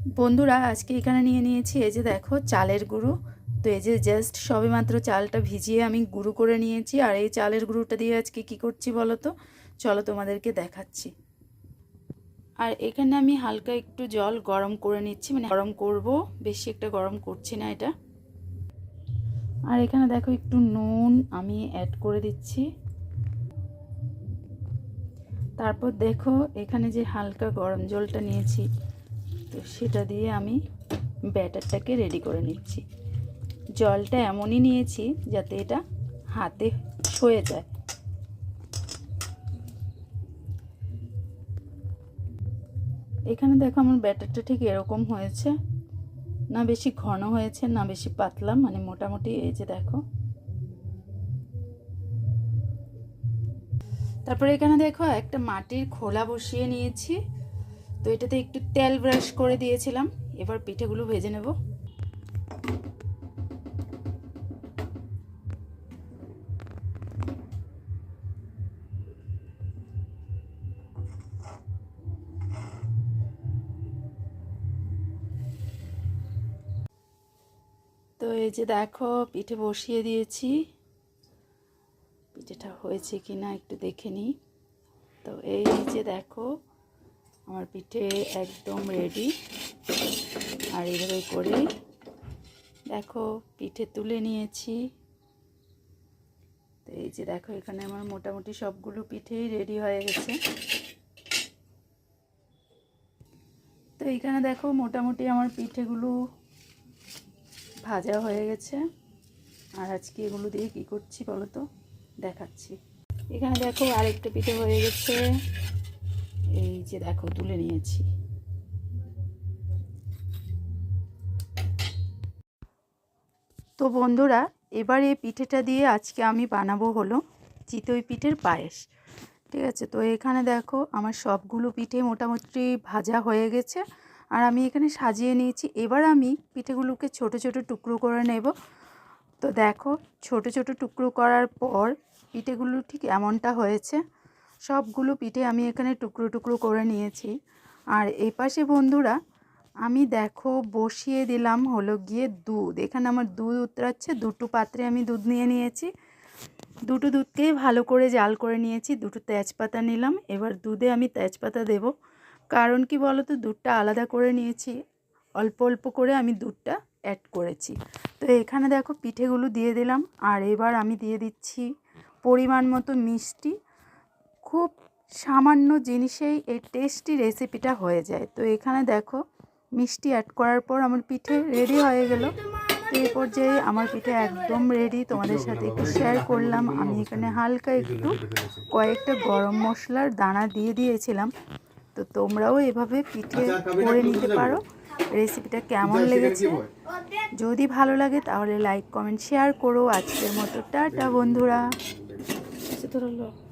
বন্ধুরা, আজকে এখানে নিয়ে নিয়েছি এই যে দেখো চালের গুঁড়ো। তো এই যে জাস্ট সবেমাত্র চালটা ভিজিয়ে আমি গুঁড়ো করে নিয়েছি। আর এই চালের গুঁড়োটা দিয়ে আজকে কি করছি বলো তো? চলো তোমাদেরকে দেখাচ্ছি। আর এখানে আমি হালকা একটু জল গরম করে নিচ্ছি। মানে গরম করব, বেশি একটা গরম করছি না এটা। আর এখানে দেখো একটু নুন আমি অ্যাড করে দিচ্ছি। তারপর দেখো এখানে যে হালকা গরম জলটা নিয়েছি। তো সেটা দিয়ে আমি ব্যাটারটাকে রেডি করে নিচ্ছি। জলটা এমনই নিয়েছি যাতে এটা হাতে সয়ে যায়। এখানে দেখো আমার ব্যাটারটা ঠিক এরকম হয়েছে। না বেশি ঘন হয়েছে, না বেশি পাতলা মানে মোটামুটি এই যে দেখো। তারপরে এখানে দেখো একটা মাটির খোলা বসিয়ে নিয়েছি। তো এটাতে একটু তেল ব্রাশ করে দিয়েছিলাম। এবার পিঠেগুলো ভেজে নেব। তো এই যে দেখো, পিঠে বসিয়ে দিয়েছি। পিঠেটা হয়েছে কি না একটু দেখে নিই। তো এই যে দেখো আমার পিঠে একদম রেডি আর এইভাবে করে দেখো, পিঠে তুলে নিয়েছি। তো এই যে দেখো, এখানে আমার মোটামুটি সবগুলো পিঠেই রেডি হয়ে গেছে। তো এইখানে দেখো, মোটামুটি আমার পিঠেগুলো ভাজা হয়ে গেছে। আর আজকে এগুলো দিয়ে কী করছি বলো তো? দেখাচ্ছি। এখানে দেখো আরেকটা পিঠে হয়ে গেছে। এই যে দেখো, তুলে নিয়েছি। তো বন্ধুরা, এবার এই পিঠেটা দিয়ে আজকে আমি বানাবো হলো চিতই পিঠের পায়েস। ঠিক আছে, তো এখানে দেখো, আমার সবগুলো পিঠে মোটামুটি ভাজা হয়ে গেছে। আর আমি এখানে সাজিয়ে নিয়েছি। এবার আমি পিঠেগুলোকে ছোট ছোট টুকরো করে নেব। তো দেখো, ছোট ছোট টুকরো করার পর পিঠেগুলো ঠিক এমনটা হয়েছে সবগুলো পিঠে আমি এখানে টুকরো টুকরো করে নিয়েছি। আর এই পাশে বন্ধুরা, আমি দেখো বসিয়ে দিলাম হলো গিয়ে দুধ। এখানে আমার দুধ উতরাচ্ছে, দুটো পাত্রে আমি দুধ নিয়ে নিয়েছি। দুটো দুধকেই ভালো করে জাল করে নিয়েছি, দুটো তেজপাতা নিলাম। এবার দুধে আমি তেজপাতা দেব। কারণ কি বলো তো দুধটা আলাদা করে নিয়েছি, অল্প অল্প করে আমি দুধটা অ্যাড করেছি। তো এখানে দেখো পিঠেগুলো দিয়ে দিলাম। আর এবার আমি দিয়ে দিচ্ছি পরিমাণ মতো মিষ্টি। খুব সামান্য জিনিসেই এই টেস্টি রেসিপিটা হয়ে যায়। তো এখানে দেখো মিষ্টি অ্যাড করার পর আমার পিঠে রেডি হয়ে গেল। তো এই পর্যায়ে আমার পিঠে একদম রেডি তোমাদের সাথে একটু শেয়ার করলাম। আমি এখানে হালকা একটু কয়েকটা গরম মশলার দানা দিয়ে দিয়েছিলাম। তো তোমরাও এভাবে পিঠে করে নিতে পারো। রেসিপিটা কেমন লেগেছে? যদি ভালো লাগে তাহলে লাইক কমেন্ট শেয়ার করো। আজকের মতো টাটা বন্ধুরা।